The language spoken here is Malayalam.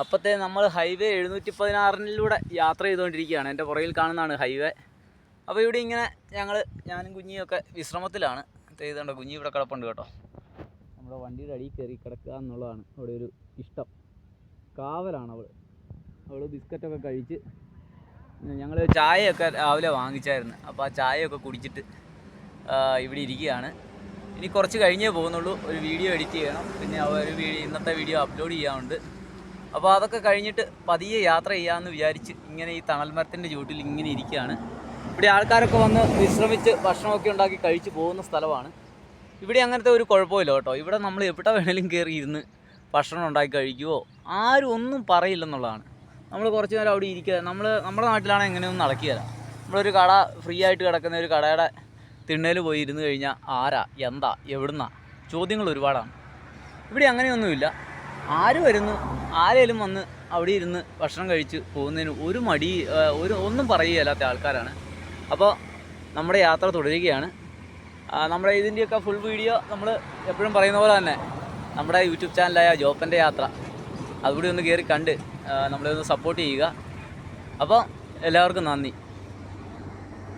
അപ്പോഴത്തെ നമ്മൾ ഹൈവേ എഴുന്നൂറ്റി പതിനാറിലൂടെ യാത്ര ചെയ്തുകൊണ്ടിരിക്കുകയാണ്. എന്റെ പുറകിൽ കാണുന്നതാണ് ഹൈവേ. അപ്പോൾ ഇവിടെ ഇങ്ങനെ ഞങ്ങൾ ഞാനും കുഞ്ഞിയൊക്കെ വിശ്രമത്തിലാണ്. ചെയ്തുകൊണ്ട് കുഞ്ഞി ഇവിടെ കിടപ്പുണ്ട് കേട്ടോ. നമ്മുടെ വണ്ടിയുടെ അടിയിൽ കയറി കിടക്കുക എന്നുള്ളതാണ് അവിടെ ഒരു ഇഷ്ടം. കാവലാണ് അവൾ അവൾ ബിസ്ക്കറ്റൊക്കെ കഴിച്ച് ഞങ്ങൾ ചായയൊക്കെ രാവിലെ വാങ്ങിച്ചായിരുന്നു. അപ്പോൾ ആ ചായയൊക്കെ കുടിച്ചിട്ട് ഇവിടെ ഇരിക്കുകയാണ്. ഇനി കുറച്ച് കഴിഞ്ഞേ പോകുന്നുള്ളൂ. ഒരു വീഡിയോ എഡിറ്റ് ചെയ്യണം. പിന്നെ ഒരു വീഡിയോ ഇന്നത്തെ വീഡിയോ അപ്ലോഡ് ചെയ്യാനുണ്ട്. അപ്പോൾ അതൊക്കെ കഴിഞ്ഞിട്ട് പതിയെ യാത്ര ചെയ്യാമെന്ന് വിചാരിച്ച് ഇങ്ങനെ ഈ തണൽ മരത്തിന്റെ ചുവട്ടിൽ ഇങ്ങനെ ഇരിക്കുകയാണ്. ഇവിടെ ആൾക്കാരൊക്കെ വന്ന് വിശ്രമിച്ച് ഭക്ഷണമൊക്കെ ഉണ്ടാക്കി കഴിച്ച് പോകുന്ന സ്ഥലമാണ്. ഇവിടെ അങ്ങനത്തെ ഒരു കുഴപ്പമില്ല കേട്ടോ. ഇവിടെ നമ്മൾ എവിടെ വേണേലും കയറി ഇരുന്ന് ഭക്ഷണം ഉണ്ടാക്കി കഴിക്കുവോ? ആരും ഒന്നും പറയില്ലെന്നുള്ളതാണ്. നമ്മൾ കുറച്ച് നേരം അവിടെ ഇരിക്കുക. നമ്മൾ നമ്മുടെ നാട്ടിലാണെങ്കിൽ എങ്ങനെയൊന്നും നടക്കുകയില്ല. നമ്മളൊരു കട ഫ്രീ ആയിട്ട് കിടക്കുന്ന ഒരു കടയുടെ തിണ്ണയിൽ പോയി ഇരുന്ന് കഴിഞ്ഞാൽ ആരാ എന്താ എവിടുന്നാ? ചോദ്യങ്ങൾ ഒരുപാടാണ്. ഇവിടെ അങ്ങനെയൊന്നുമില്ല. ആര് വരുന്നു? ആരേലും വന്ന് അവിടെ ഇരുന്ന് ഭക്ഷണം കഴിച്ച് പോകുന്നതിന് ഒരു മടി ഒരു ഒന്നും പറയുകയില്ലാത്ത ആൾക്കാരാണ്. അപ്പോൾ നമ്മുടെ യാത്ര തുടരുകയാണ്. നമ്മുടെ ഇതിന്റെയൊക്കെ ഫുൾ വീഡിയോ നമ്മൾ എപ്പോഴും പറയുന്ന പോലെ തന്നെ നമ്മുടെ യൂട്യൂബ് ചാനലായ ജോപ്പന്റെ യാത്ര. അതുകൂടി ഒന്ന് കയറി കണ്ട് നമ്മളെ ഒന്ന് സപ്പോർട്ട് ചെയ്യുക. അപ്പോൾ എല്ലാവർക്കും നന്ദി.